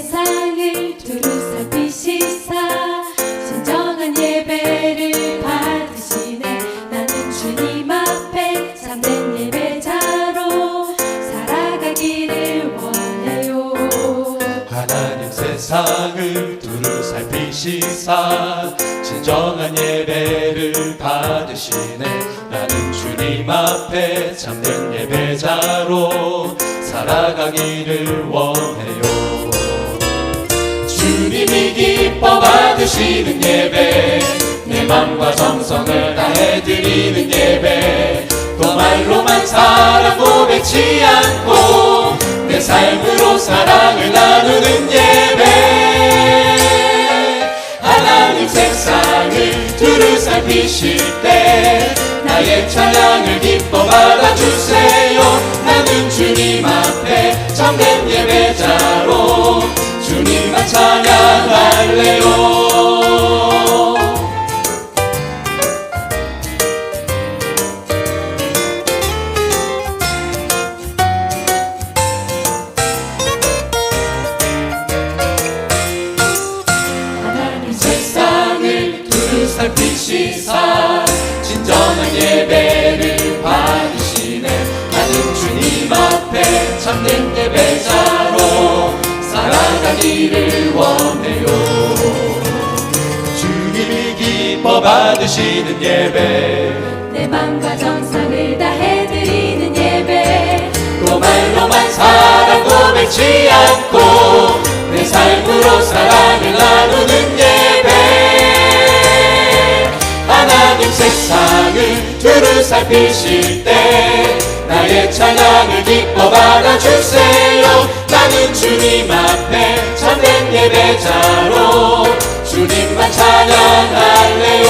세상을 두루 살피시사. 진정한 예배를 받으시네. 나는 주님 앞에 참된 예배자로 살아가기를 원해요. 하나님 세상을 두루 살피시사. 진정한 예배를 받으시네. 나는 주님 앞에 참된 예배자로 살아가기를 원해요 주님이 기뻐 받으시는 예배. 내 맘과 정성을 다해 드리는 예배. 또 말로만 사랑 고백치 않고 내 삶으로 사랑을 나누는 예배. 하나님 세상을 두루 살피실 때 나의 찬양을 살피시사 진정한 예배를 받으시네. 나는 주님 앞에 참된 예배자로 살아가기를 원해요. 주님이 기뻐 받으시는 예배. 내 맘과 정성을 다해 드리는 예배. 또 말로만 사랑 고백치 않고 내 삶으로 사랑을 나누 세상을 두루 살피실 때 나의 찬양을 기뻐 받아주세요. 나는 주님 앞에 참된 예배자로 주님만 찬양할래요.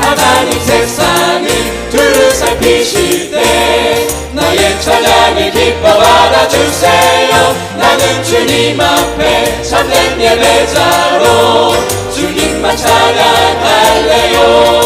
하나님 세상을 두루 살피실 때 나의 찬양을 기뻐 받아주세요. 나는 주님 앞에 참된 예배자로 주님만 찬양할래요